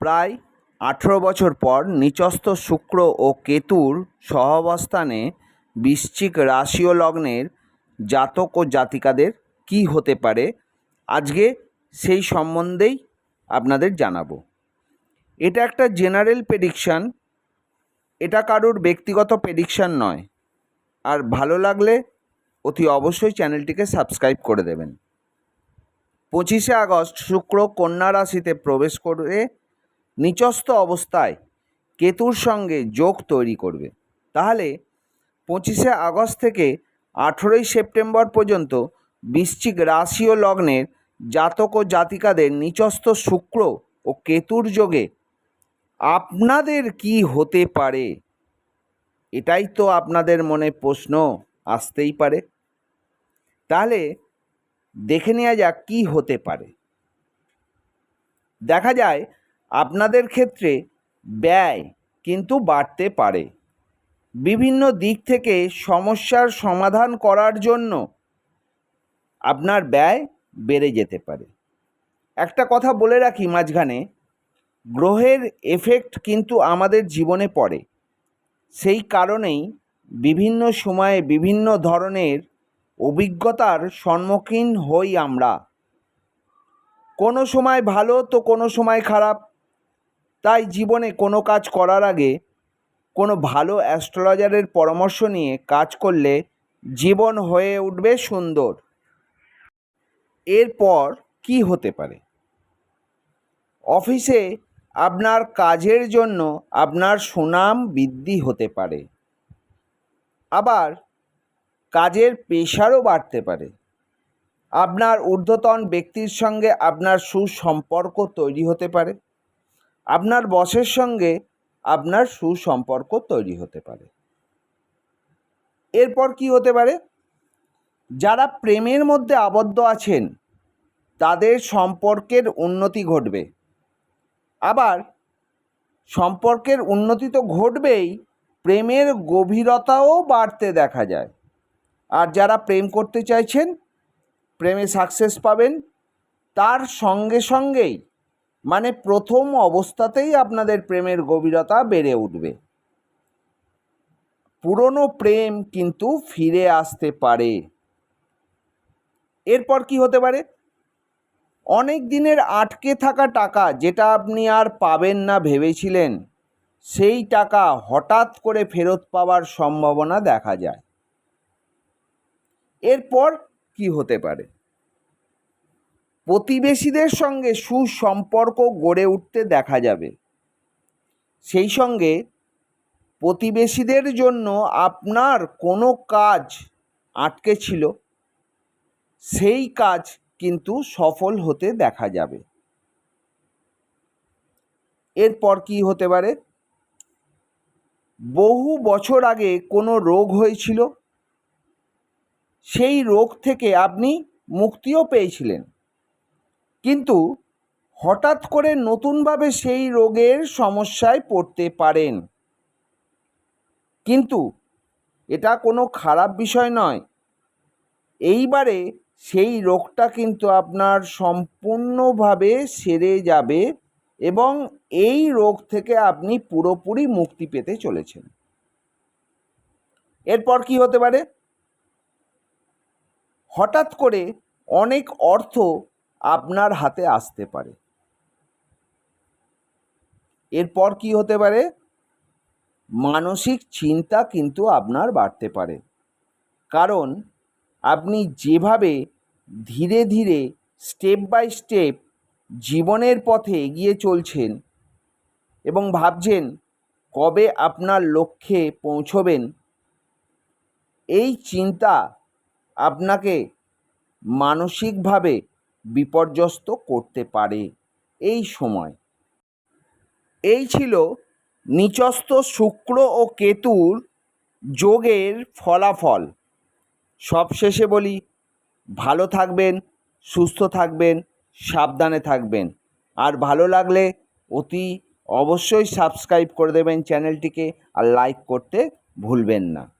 প্রায় আঠেরো বছর পর নিচস্থ শুক্র ও কেতুর সহাবস্থানে বৃশ্চিক রাশি ও লগ্নের জাতক ও জাতিকাদের কী হতে পারে, আজকে সেই সম্বন্ধেই আপনাদের জানাব। এটা একটা জেনারেল প্রেডিকশান, এটা কারুর ব্যক্তিগত প্রেডিকশান নয়। আর ভালো লাগলে অতি অবশ্যই চ্যানেলটিকে সাবস্ক্রাইব করে দেবেন। পঁচিশে আগস্ট শুক্র কন্যা রাশিতে প্রবেশ করে নিচস্থ অবস্থায় কেতুর সঙ্গে যোগ তৈরি করবে। তাহলে পঁচিশে আগস্ট থেকে আঠেরোই সেপ্টেম্বর পর্যন্ত বৃশ্চিক রাশি ও লগ্নের জাতক ও জাতিকাদের নিচস্থ শুক্র ও কেতুর যোগে আপনাদের কি হতে পারে? এটাই তো আপনাদের মনে প্রশ্ন, আসতেই পারে। তাহলে দেখে নেওয়া যাক কী হতে পারে। দেখা যায় আপনাদের ক্ষেত্রে ব্যয় কিন্তু বাড়তে পারে। বিভিন্ন দিক থেকে সমস্যার সমাধান করার জন্য আপনার ব্যয় বেড়ে যেতে পারে। একটা কথা বলে রাখি মাঝখানে, গ্রহের এফেক্ট কিন্তু আমাদের জীবনে পড়ে। সেই কারণেই বিভিন্ন সময়ে বিভিন্ন ধরনের অভিজ্ঞতার সম্মুখীন হই আমরা। কোনো সময় ভালো, তো কোনো সময় খারাপ। তাই জীবনে কোনো কাজ করার আগে কোনো ভালো অ্যাস্ট্রোলজারের পরামর্শ নিয়ে কাজ করলে জীবন হয়ে উঠবে সুন্দর। এরপর কি হতে পারে? অফিসে আপনার কাজের জন্য আপনার সুনাম বৃদ্ধি হতে পারে। আবার কাজের পেশারও বাড়তে পারে। আপনার ঊর্ধ্বতন ব্যক্তির সঙ্গে আপনার সুসম্পর্ক তৈরি হতে পারে। আপনার বসের সঙ্গে আপনার সুসম্পর্ক তৈরি হতে পারে। এরপর কি হতে পারে? যারা প্রেমের মধ্যে আবদ্ধ আছেন, তাদের সম্পর্কের উন্নতি ঘটবে। আবার সম্পর্কের উন্নতি তো ঘটবেই, প্রেমের গভীরতাও বাড়তে দেখা যায়। আর যারা প্রেম করতে চাইছেন, প্রেমে সাকসেস পাবেন, তার সঙ্গে সঙ্গেই মানে প্রথম অবস্থাতেই আপনাদের প্রেমের গভীরতা বেড়ে উঠবে। পুরনো প্রেম কিন্তু ফিরে আসতে পারে। এরপর কি হতে পারে? অনেক দিনের আটকে থাকা টাকা যেটা আপনি আর পাবেন না ভেবেছিলেন, সেই টাকা হঠাৎ করে ফেরত পাওয়ার সম্ভাবনা দেখা যায়। এরপর কি হতে পারে? প্রতিবেশীদের সঙ্গে সুসম্পর্ক গড়ে উঠতে দেখা যাবে। সেই সঙ্গে প্রতিবেশীদের জন্য আপনার কোনো কাজ আটকে ছিল, সেই কাজ কিন্তু সফল হতে দেখা যাবে। এরপর কি হতে পারে? বহু বছর আগে কোনো রোগ হয়েছিল, সেই রোগ থেকে আপনি মুক্তিও পেয়েছিলেন। কিন্তু হঠাৎ করে নতুনভাবে সেই রোগের সমস্যায় পড়তে পারেন। কিন্তু এটা কোনো খারাপ বিষয় নয়। এইবারে সেই রোগটা কিন্তু আপনার সম্পূর্ণভাবে সেরে যাবে এবং এই রোগ থেকে আপনি পুরোপুরি মুক্তি পেতে চলেছেন। এরপর কি হতে পারে? হঠাৎ করে অনেক অর্থ আপনার হাতে আসতে পারে। এরপর কি হতে পারে? মানসিক চিন্তা কিন্তু আপনার বাড়তে পারে। কারণ আপনি যেভাবে ধীরে ধীরে স্টেপ বাই স্টেপ জীবনের পথে এগিয়ে চলছেন এবং ভাবছেন কবে আপনার লক্ষ্যে পৌঁছবেন, এই চিন্তা আপনাকে মানসিকভাবে বিপর্যস্ত করতে পারে এই সময়। এই ছিল নিচস্থ শুক্র ও কেতুর যোগের ফলাফল। সবশেষে বলি, ভালো থাকবেন, সুস্থ থাকবেন, সাবধানে থাকবেন। আর ভালো লাগলে অতি অবশ্যই সাবস্ক্রাইব করে দেবেন চ্যানেলটিকে আর লাইক করতে ভুলবেন না।